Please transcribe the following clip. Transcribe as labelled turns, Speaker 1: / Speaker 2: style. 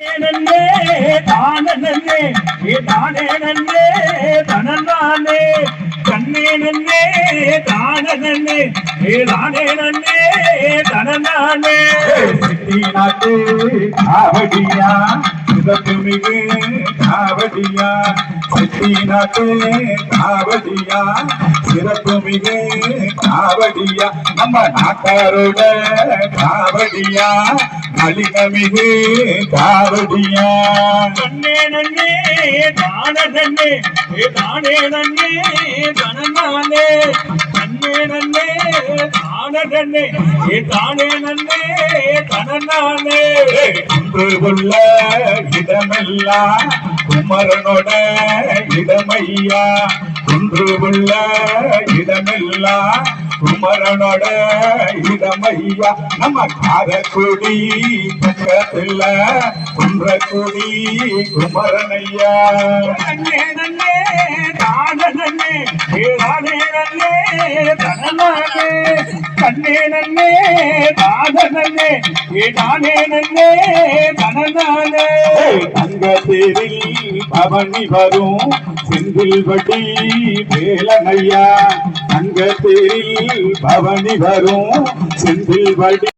Speaker 1: நன்னே தான நன்னே ஏ தானே நன்னே தனநானே கண்ணே நன்னே தான நன்னே ஏ தானே நன்னே தனநானே
Speaker 2: சித்தி நாட்டு காவடியா சிவப்புமிகு காவடியா சித்தி நாட்டு காவடியா சிறப்புமிகு காவடியா? நம்ம நாட்டாரோட காவடியா? மலிகமிகு காவடியா?
Speaker 1: கண்ணே நன்னே தான நன்னே தானே நன்னே தனநானே கண்ணே நன்னே தான நன்னே தானே நன்னே தனநானே
Speaker 2: உள்ள இடமெல்லாம் குமரனோட இடமையா? குன்று உள்ள இடமெல்லாம் குமரனோட இடமையா? நம்ம காரக்குடி பக்கத்துல குன்றக்குடி குமரனையா?
Speaker 1: நன்னே நன்னே தான நன்னே ஏ கண்ணே நன்னே ராத நன்னே ஏதானே நன்னே தனநானே
Speaker 2: தங்க தேரில் பவனி வரும் செந்தில் வடி வேலனையா. தங்க தேரில் பவனி வரும் செந்தில் வடி.